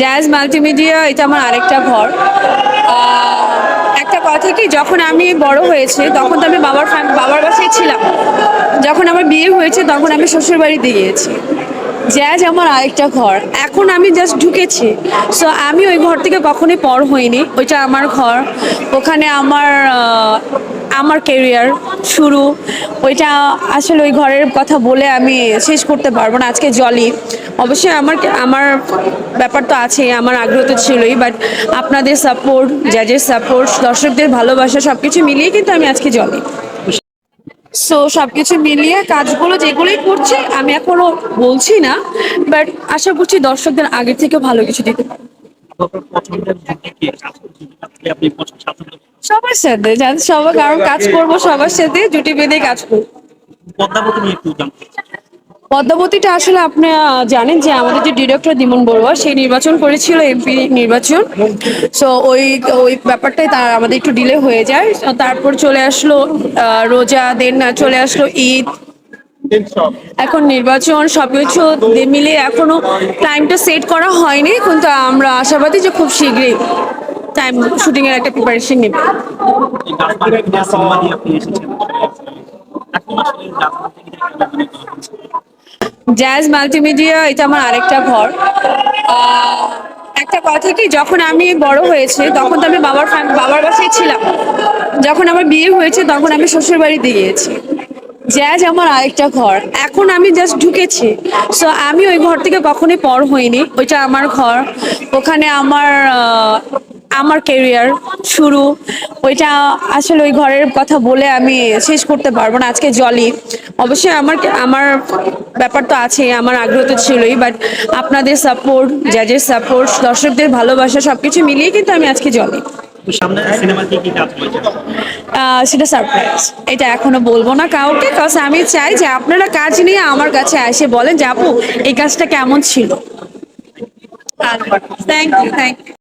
Jazz multimedia এটা আমার আরেকটা ঘর। একটা কথা কি, যখন আমি বড় হয়েছে, তখন তো আমি বাবার বাবার বাসায় ছিলাম। যখন আমার বিয়ে হয়েছে, তখন আমি শ্বশুর বাড়িতে গিয়েছি। জ্যাজ আমার আরেকটা ঘর। এখন আমি জাস্ট ঢুকেছি। সো আমি ওই ঘর থেকে কখনোই পর হইনি। ওইটা আমার ঘর। ওখানে আমার আমার কেরিয়ার শুরু। ওইটা আসলে ওই ঘরের কথা বলে আমি শেষ করতে পারব না। আজকে জলি অবশ্যই আমার আমার ব্যাপার তো আছে আমার আগ্রহ তো ছিলই বাট আপনাদের সাপোর্ট জাজের সাপোর্ট দর্শকদের ভালোবাসা সব কিছু মিলিয়ে কিন্তু আমি আজকে জলি সো সবকিছু মিলিয়ে কাজগুলো যেগুলোই করছি, আমি এখনও বলছি না বাট আশা করছি দর্শকদের আগের থেকে ভালো কিছু দিতে সবার সাথে সবার কারণ কাজ করব, সবার সাথে, জুটি বেঁধে কাজ করব। পদ্মাবতীটা আসলে আপনি জানেন যে আমাদের যে ডিরেক্টর দিমন বড়ুয়া সেই নির্বাচন করেছিল এমপি নির্বাচন। সো ওই ওই ব্যাপারটাই তার আমাদের একটু ডিলে হয়ে যায়। তারপর চলে আসলো রোজা দেন চলে আসলো ঈদ। এখন নির্বাচন, সবকিছু মিলিয়ে এখনও টাইমটা সেট করা হয়নি, কিন্তু আমরা আশাবাদী যে খুব শীঘ্রই টাইম শুটিং এর একটা প্রিপারেশন নেবে। আপনি জ্যাজ মাল্টিমিডিয়া এটা আমার আরেকটা ঘর। একটা কথা কি, যখন আমি বড় হয়েছে, তখন তো আমি বাবার বাবার বাসায় ছিলাম। যখন আমার বিয়ে হয়েছে, তখন আমি শ্বশুর বাড়িতে গিয়েছি। জ্যাজ আমার আরেকটা ঘর। এখন আমি জাস্ট ঢুকেছি। সো আমি ওই ঘর থেকে কখনোই পর হইনি। ওইটা আমার ঘর। ওখানে আমার আমার কেরিয়ার শুরু। ওইটা আসলে ওই ঘরের কথা বলে আমি শেষ করতে পারব না। আজকে জলি অবশ্যই আমার আমার ব্যাপার তো আছে আমার আগ্রহ তো ছিলই বাট আপনাদের সাপোর্ট জাজের সাপোর্ট দর্শকদের ভালোবাসা সবকিছু মিলিয়ে কিন্তু আমি আজকে জলি সামনে সিনেমা কি কি কাজ সেটা সারপ্রাইজ এটা এখনও বলব না কাউকে কারণ আমি চাই যে আপনারা কাজ নিয়ে আমার কাছে এসে বলেন যে আপু এই কাজটা কেমন ছিল। Thank you thank you